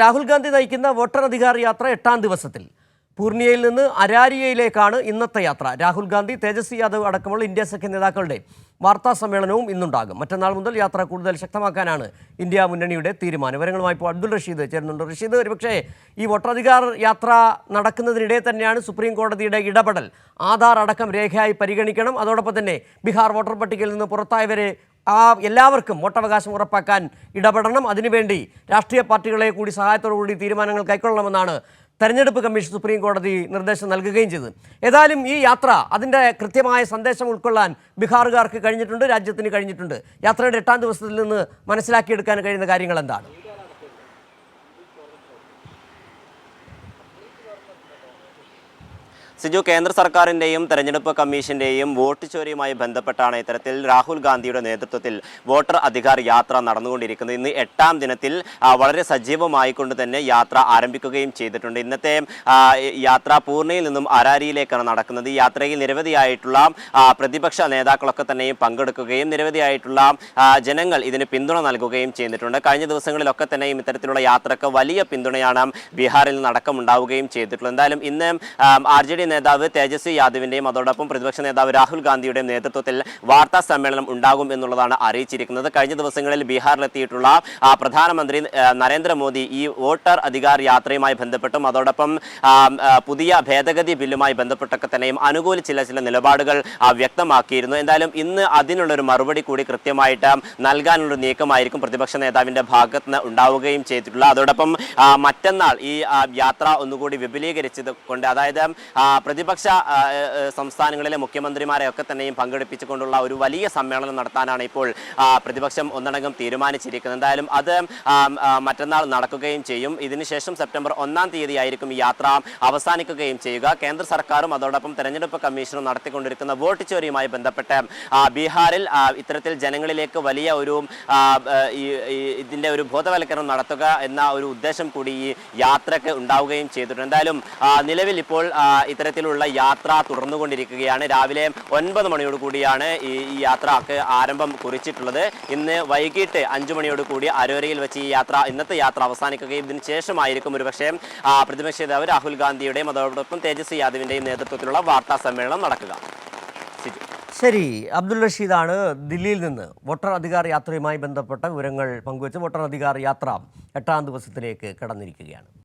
രാഹുൽ ഗാന്ധി നയിക്കുന്ന വോട്ടർ അധികാർ യാത്ര എട്ടാം ദിവസത്തിൽ. പൂർണിയയിൽ നിന്ന് അരാരിയയിലേക്കാണ് ഇന്നത്തെ യാത്ര. രാഹുൽ ഗാന്ധി തേജസ്വി യാദവ് അടക്കമുള്ള ഇന്ത്യ സഖ്യ നേതാക്കളുടെ വാർത്താ സമ്മേളനവും ഇന്നുണ്ടാകും. മറ്റന്നാൾ മുതൽ യാത്ര കൂടുതൽ ശക്തമാക്കാനാണ് ഇന്ത്യ മുന്നണിയുടെ തീരുമാനം. വിവരങ്ങളുമായി ഇപ്പോൾ അബ്ദുൾ റഷീദ് ചേരുന്നുണ്ട്. റഷീദ് ഒരുപക്ഷേ ഈ വോട്ടധികാർ യാത്ര നടക്കുന്നതിനിടെ തന്നെയാണ് സുപ്രീം കോടതിയുടെ ഇടപെടൽ. ആധാർ അടക്കം രേഖയായി പരിഗണിക്കണം. അതോടൊപ്പം തന്നെ ബീഹാർ വോട്ടർ പട്ടികയിൽ നിന്ന് പുറത്തായവരെ ആ എല്ലാവർക്കും വോട്ടവകാശം ഉറപ്പാക്കാൻ ഇടപെടണം. അതിനുവേണ്ടി രാഷ്ട്രീയ പാർട്ടികളെ കൂടി സഹായത്തോടു കൂടി തീരുമാനങ്ങൾ കൈക്കൊള്ളണമെന്നാണ് തെരഞ്ഞെടുപ്പ് കമ്മീഷൻ സുപ്രീം കോടതി നിർദ്ദേശം നൽകുകയും ചെയ്തത്. ഏതായാലും ഈ യാത്ര അതിന്റെ കൃത്യമായ സന്ദേശം ഉൾക്കൊള്ളാൻ ബീഹാറുകാർക്ക് കഴിഞ്ഞിട്ടുണ്ട് രാജ്യത്തിന് കഴിഞ്ഞിട്ടുണ്ട്. യാത്രയുടെ എട്ടാം ദിവസത്തിൽ നിന്ന് മനസ്സിലാക്കിയെടുക്കാൻ കഴിയുന്ന കാര്യങ്ങൾ എന്താണ്? സിജു കേന്ദ്ര സർക്കാരിന്റെയും തെരഞ്ഞെടുപ്പ് കമ്മീഷന്റെയും വോട്ട് ചോരിയുമായി ബന്ധപ്പെട്ടാണ് ഇത്തരത്തിൽ രാഹുൽ ഗാന്ധിയുടെ നേതൃത്വത്തിൽ വോട്ടർ അധികാർ യാത്ര നടന്നുകൊണ്ടിരിക്കുന്നത്. ഇന്ന് എട്ടാം ദിനത്തിൽ വളരെ സജീവമായിക്കൊണ്ട് തന്നെ യാത്ര ആരംഭിക്കുകയും ചെയ്തിട്ടുണ്ട്. ഇന്നത്തെ യാത്ര പൂർണയിൽ നിന്നും അരാരിയിലേക്കാണ് നടക്കുന്നത്. ഈ യാത്രയിൽ നിരവധിയായിട്ടുള്ള പ്രതിപക്ഷ നേതാക്കളൊക്കെ തന്നെയും പങ്കെടുക്കുകയും നിരവധിയായിട്ടുള്ള ജനങ്ങൾ ഇതിന് പിന്തുണ നൽകുകയും ചെയ്തിട്ടുണ്ട്. കഴിഞ്ഞ ദിവസങ്ങളിലൊക്കെ തന്നെയും ഇത്തരത്തിലുള്ള യാത്രയ്ക്ക് വലിയ പിന്തുണയാണ് ബീഹാറിൽ നടക്കമുണ്ടാവുകയും ചെയ്തിട്ടുള്ളത്. എന്തായാലും ഇന്ന് ആർ ജെ നേതാവ് തേജസ്വി യാദവിന്റെയും അതോടൊപ്പം പ്രതിപക്ഷ നേതാവ് രാഹുൽ ഗാന്ധിയുടെയും നേതൃത്വത്തിൽ വാർത്താ സമ്മേളനം ഉണ്ടാകും എന്നുള്ളതാണ് അറിയിച്ചിരിക്കുന്നത്. കഴിഞ്ഞ ദിവസങ്ങളിൽ ബീഹാറിലെത്തിയിട്ടുള്ള പ്രധാനമന്ത്രി നരേന്ദ്രമോദി ഈ വോട്ടർ അധികാർ യാത്രയുമായി ബന്ധപ്പെട്ടും അതോടൊപ്പം പുതിയ ഭേദഗതി ബില്ലുമായി ബന്ധപ്പെട്ടൊക്കെ തന്നെയും അനുകൂലിച്ചില്ല ചില നിലപാടുകൾ വ്യക്തമാക്കിയിരുന്നു. എന്തായാലും ഇന്ന് അതിനുള്ളൊരു മറുപടി കൂടി കൃത്യമായിട്ട് നൽകാനുള്ള നീക്കമായിരിക്കും പ്രതിപക്ഷ നേതാവിന്റെ ഭാഗത്ത് നിന്ന് ഉണ്ടാവുകയും ചെയ്തിട്ടുള്ള അതോടൊപ്പം മറ്റന്നാൾ ഈ യാത്ര ഒന്നുകൂടി വിപുലീകരിച്ചത് കൊണ്ട് അതായത് പ്രതിപക്ഷ സംസ്ഥാനങ്ങളിലെ മുഖ്യമന്ത്രിമാരെ ഒക്കെ തന്നെയും പങ്കെടുപ്പിച്ചുകൊണ്ടുള്ള ഒരു വലിയ സമ്മേളനം നടത്താനാണ് ഇപ്പോൾ പ്രതിപക്ഷം ഒന്നടങ്കം തീരുമാനിച്ചിരിക്കുന്നത്. എന്തായാലും അത് മറ്റന്നാൾ നടക്കുകയും ചെയ്യും. ഇതിനുശേഷം സെപ്റ്റംബർ ഒന്നാം തീയതി ആയിരിക്കും ഈ യാത്ര അവസാനിക്കുകയും ചെയ്യുക. കേന്ദ്ര സർക്കാരും അതോടൊപ്പം തെരഞ്ഞെടുപ്പ് കമ്മീഷനും നടത്തിക്കൊണ്ടിരിക്കുന്ന വോട്ട് ചോരിയുമായി ബന്ധപ്പെട്ട് ബീഹാറിൽ ഇത്തരത്തിൽ ജനങ്ങളിലേക്ക് വലിയ ഒരു ഇതിന്റെ ഒരു ബോധവൽക്കരണം നടത്തുക എന്ന ഒരു ഉദ്ദേശം കൂടി ഈ യാത്രയ്ക്ക് ഉണ്ടാവുകയും ചെയ്തിട്ടുണ്ട്. എന്തായാലും നിലവിൽ ഇപ്പോൾ ആ, ഇത്തരത്തിലുള്ള യാത്ര തുടർന്നുകൊണ്ടിരിക്കുകയാണ്. രാവിലെ ഒൻപത് മണിയോട് കൂടിയാണ് ഈ യാത്രയ്ക്ക് ആരംഭം കുറിച്ചിട്ടുള്ളത്. ഇന്ന് വൈകിട്ട് അഞ്ചു മണിയോട് കൂടി അരോരയിൽ വെച്ച് ഈ യാത്ര ഇന്നത്തെ യാത്ര അവസാനിക്കുകയും ഇതിന് ശേഷമായിരിക്കും ഒരുപക്ഷെ പ്രതിപക്ഷ നേതാവ് രാഹുൽ ഗാന്ധിയുടെയും അതോടൊപ്പം തേജസ്വി യാദവിന്റെയും നേതൃത്വത്തിലുള്ള വാർത്താ സമ്മേളനം നടക്കുക. ശരി അബ്ദുൾ റഷീദാണ് ദില്ലിയിൽ നിന്ന് വോട്ടർ അധികാർ യാത്രയുമായി ബന്ധപ്പെട്ട വിവരങ്ങൾ പങ്കുവച്ച് വോട്ടർ അധികാർ യാത്ര എട്ടാം ദിവസത്തിലേക്ക് കടന്നിരിക്കുകയാണ്.